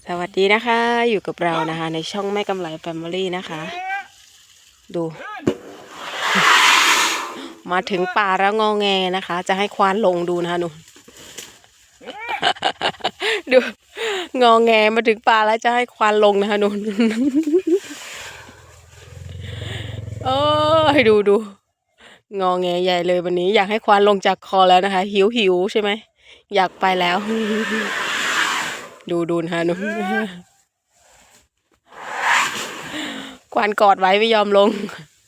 สวัสดีนะคะ อยู่กับเรานะคะ ในช่องแม่กำไรแฟมิลี่นะคะ ดู มาถึงป่าแล้วงอแงนะคะ จะให้ควานลงดูนะคะหนูดู งอแงมาถึงป่าแล้วจะให้ควานลงนะคะหนูโอ้ยดูดูงอแงใหญ่เลยวันนี้ อยากให้ควานลงจากคอแล้วนะคะ หิวหิวใช่ไหมอยากไปแล้ว ดูดูนะคะหนูควานกอดไว้ไม่ยอมลง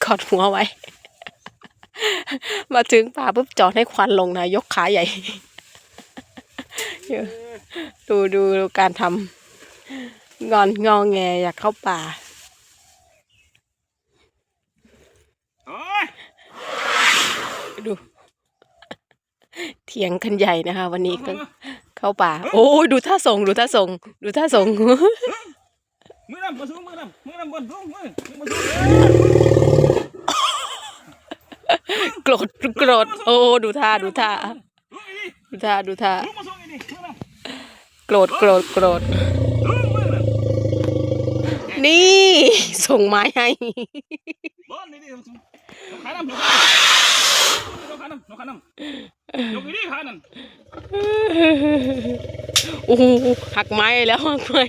กอดหัวไว้ มาถึงป่าปุ๊บจอดให้ควานลงนะ ยกขาใหญ่ ดูดูดูการทำงอนงอแงอยากเข้าป่าโอ้ยดู เถียงกันใหญ่นะคะ วันนี้ก็ เข้าป่า โอ้ยดูท่าส่งดูท่าส่งดูท่าส่งมือนำมาสูงมือนำมือนำบนสูงมือมือมาสูงโกรธโกรธโอ้ดูท่าดูท่าสูงอีนี่ดูท่าดูท่าสูงมาสูงอีนี่มือนำโกรธโกรธโกรธสูงมือนำนี่ส่งไม้ให้บนนี่นี่สูงยกขานำยกขานำยกขานำ ยกอีนี่ขานั่นโอ้โหหักไม้แล้วหักไม้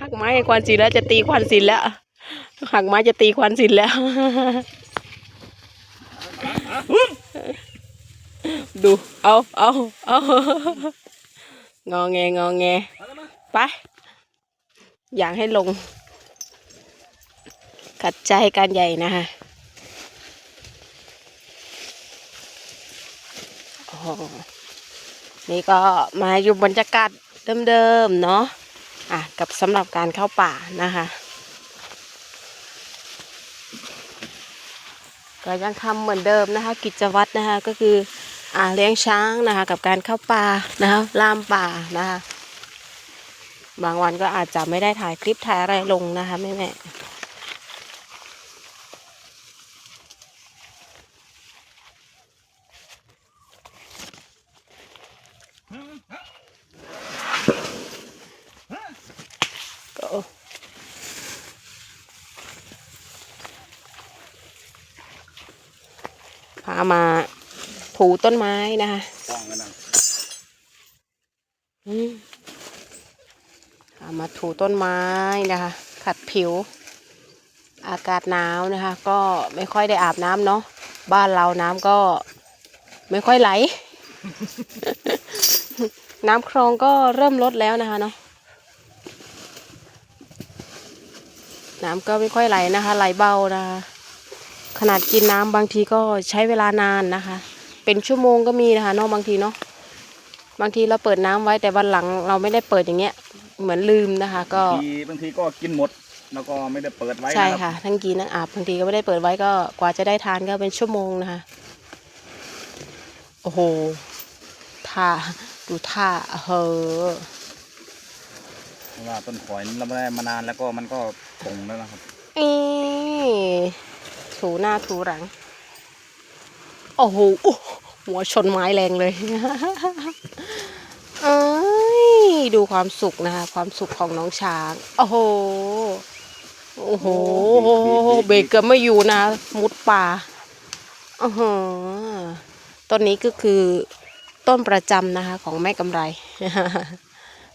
หักไม้ควันศิลแล้วจะตีควันศิลแล้วหักไม้จะตีควันศิลแล้ว ดูเอาเอาเอางอแงงอแงไปอยากให้ลง กัดใจการใหญ่นะคะโอ้โห นี่ก็มาอยู่บรรยากาศเดิมๆเนาะอะกับสำหรับการเข้าป่านะคะ ก็ยังทำเหมือนเดิมนะคะ กิจวัตรนะคะก็คืออ่าเลี้ยงช้างนะคะกับการเข้าป่านะคะล่ามป่านะคะบางวันก็อาจจะไม่ได้ถ่ายคลิปถ่ายอะไรลงนะคะแม่แม่ พามาถูต้นไม้นะคะป้องกันนะอืมพามาถูต้นไม้นะคะ ขัดผิว อากาศหนาวนะคะ ก็ไม่ค่อยได้อาบน้ำเนาะบ้านเราน้ำก็ไม่ค่อยไหล น้ำคลองก็เริ่มลดแล้วนะคะเนาะน้ำก็ไม่ค่อยไหลนะคะ ไหลเบานะคะข นาดกินน้ำบางทีก็ใช้เวลานานนะคะ เป็นชั่วโมงก็มีนะคะเนาะบางทีเนาะบางทีเราเปิดน้ำไว้แต่วันหลังเราไม่ได้เปิดอย่างเงี้ย เหมือนลืมนะคะ ก็บางทีบางทีก็กินหมดแล้วก็ไม่ได้เปิดไว้ใช่นะครับค่ะ ทั้งกินทั้งอาบบางทีก็ไม่ได้เปิดไว้ก็กว่าจะได้ทานก็เป็นชั่วโมงนะคะโอ้โหท่าดูท่าเฮ้อเพราะว่าต้นข่อยนี่เราไม่ได้มานานแล้วก็มันก็ผงแล้วนะครับอี ถูหน้าถูหลัง โอ้โหหัวชนไม้แรงเลยเอ้ยดูความสุขนะคะ ความสุขของน้องช้าง โอ้โห โอ้โห เบรกเกือบไม่อยู่นะ มุดป่าโอือหือต้นนี้ก็คือต้นประจำนะคะ ของแม่กำไร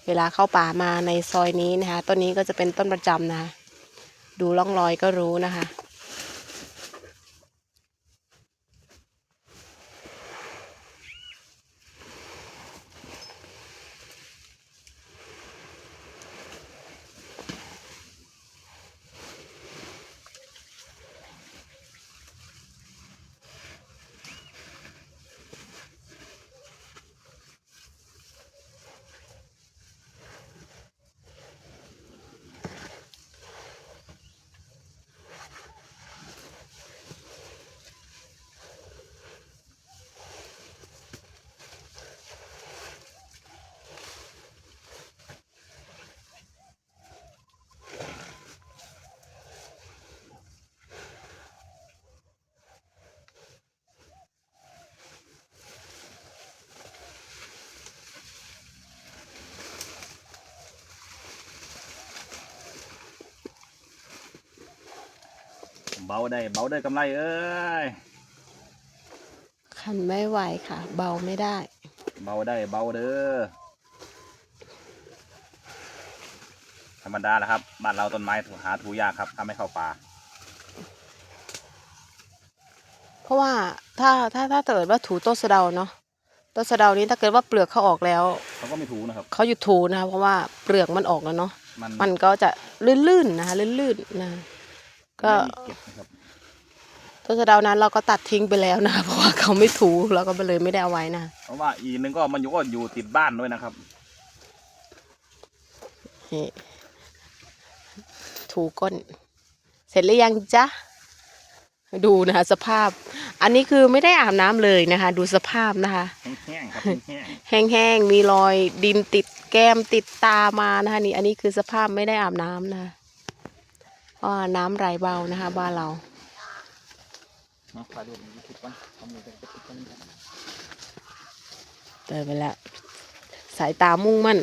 เวลาเข้าป่ามาในซอยนี้นะคะ ต้นนี้ก็จะเป็นต้นประจำนะคะ ดูร่องรอยก็รู้นะคะ เบาได้เบาได้กำไรเอ้ยคันไม่ไหวค่ะ เบาไม่ได้ เบาได้เบาเด้อธรรมดาแหละครับบ้านเราต้นไม้ถูหาถูยากครับถ้าไม่เข้าป่า เพราะว่าถ้าถ้าถ้าเกิดว่าถูต้นสะเดาเนาะต้นสะเดานี้ถ้าเกิดว่าเปลือกเขาออกแล้วเขาก็ไม่ถูนะครับเขาหยุดถูนะคะเพราะว่าเปลือกมันออกแล้วเนาะมันมันก็จะลื่นๆนะคะลื่นๆนะ ก็ไม่มีเก็บนะครับต้นสะเดานั้นเราก็ตัดทิ้งไปแล้วนะคะเพราะว่าเขาไม่ถูเราก็เลยไม่ได้เอาไว้นะ เพราะว่าอีกนึงก็มันอยู่ก็อยู่ติดบ้านด้วยนะครับนี่ถูก้น เสร็จหรือยังจ๊ะ ดูนะคะสภาพ อันนี้คือไม่ได้อาบน้ำเลยนะคะ ดูสภาพนะคะ แห้งๆครับแห้งแห้งๆมีรอยดินติดแก้มติดตามานะคะนี่ อันนี้คือสภาพไม่ได้อาบน้ำนะคะ เพราะว่าน้ำไหลเบานะคะ บ้านเราๆมาถ่ายรูปนี้คิดว่าทำมือกันจะคิดว่าเติมไปแล้วสายตามุ่งมั่น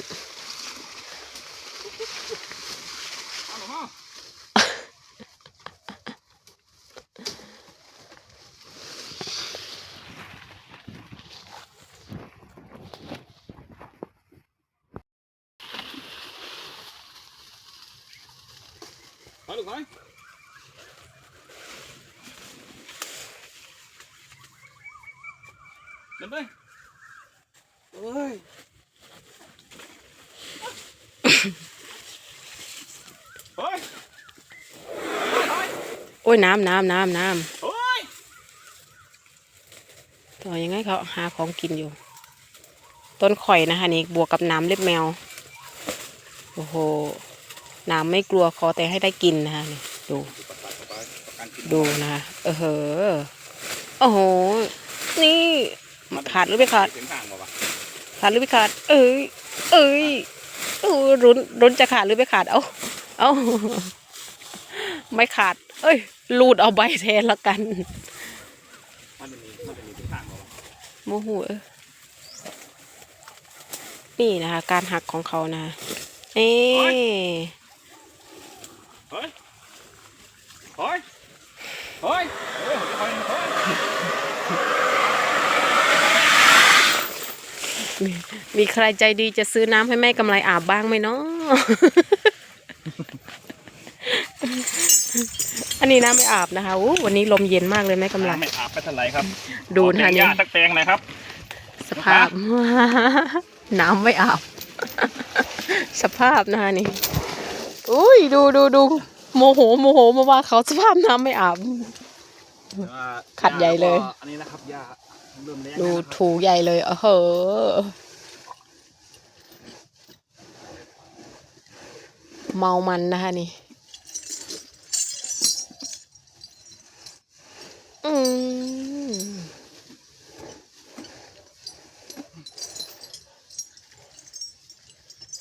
ไปลูกไปเดินไปเอ้ยเฮ้ยโอ้ยน้ำน้ำน้ำน้เฮ้ยำต่อยังไงเขาหาของกินอยู่ ต้นข่อยนะคะนี่บวกกับน้ำเล็บแมว โอ้โห น้ำไม่กลัวขอแต่ให้ได้กินนะคะนี่ดูดูนะคะเออเหอโอ้โห นี่ขาดหรือไม่ขาดขาดหรือไม่ขาด เอ้ย เอ้ยเออรุนรุนจะขาดหรือไม่ขาด เอาเอาไม่ขาด เอ้ยลูดเอาใบแทนละกันโมโหนี่นะคะ การหักของเขานะเอ๊ะ เฮ้ย เฮ้ยเฮ้ยเฮ้ยเฮ้ยเฮ้ยมีมีใครใจดีจะซื้อน้ำให้แม่กำไรอาบบ้างไหมเนาะ อันนี้น้ำไม่อาบนะคะอู้วันนี้ลมเย็นมากเลยแม่กำไรน้ำไม่อาบไปเท่าไหร่ครับดูขอนะแปลงหนี่ญ้าสักแปลงหน่อยครับ สภาพ น้ำไม่อาบ สภาพนะคะนี่ อุ้ยดูดูดู โมโหโมโหมาว่าเขาสภาพน้ำไม่อาบขัดใหญ่เลยอันนี้นะครับหญ้าเริ่มแรงดูแล้วนะครับถูใหญ่เลยเออเหอะเมามันนะคะนี่ อืม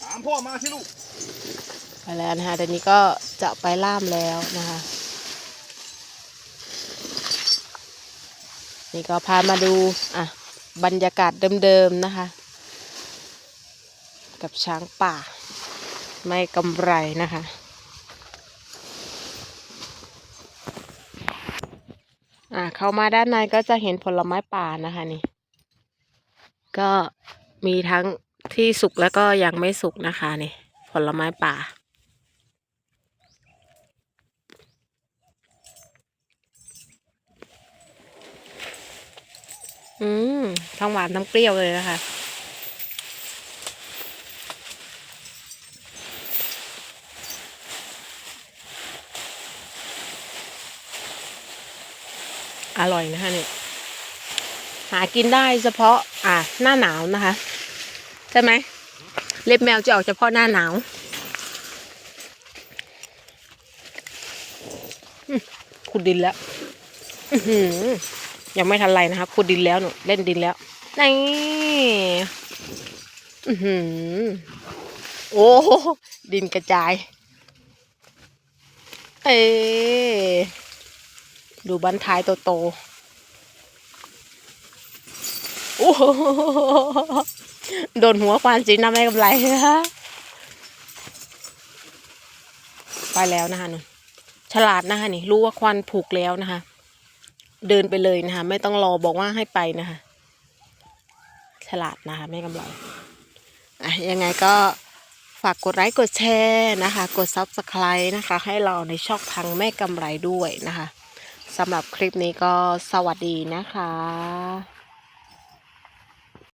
ตามพ่อมาสิลูก ไปแล้วนะคะเดี๋ยวนี้ก็ จะไปล่ามแล้วนะคะ นี่ก็พามาดูอะบรรยากาศเดิมๆนะคะ กับช้างป่า ไม่กำไรนะคะอะเข้ามาด้านในก็จะเห็นผลไม้ป่านะคะนี่ ก็มีทั้งที่สุกแล้วก็ยังไม่สุกนะคะนี่ ผลไม้ป่า อืมทั้งหวานทั้งเปรี้ยวเลยนะคะอร่อยนะคะเนี่ยหากินได้เฉพาะ อ่าหน้าหนาวนะคะ ใช่ไหมเล็บแมวจะออกเฉพาะหน้าหนาวขุดดินแล้ว อือหือ ยังไม่ทันไรนะคะขุดดินแล้วหนูเล่นดินแล้วนี่อือหือโอ้ดินกระจาย เอดูบันท้ายโตๆโอ้โหโดนหัวควานจีน้ำไม่กำไรฮะไปแล้วนะคะนุ่นฉลาดนะคะนี่ รู้ว่าควันผูกแล้วนะคะ เดินไปเลยนะคะ ไม่ต้องรอบอกว่าให้ไปนะคะ ฉลาดนะคะแม่กำไรอะยังไงก็ฝากกดไลค์กดแชร์นะคะ กด Subscribe นะคะ ให้เราในช่องทางแม่กำไรด้วยนะคะสำหรับคลิปนี้ก็สวัสดีนะคะ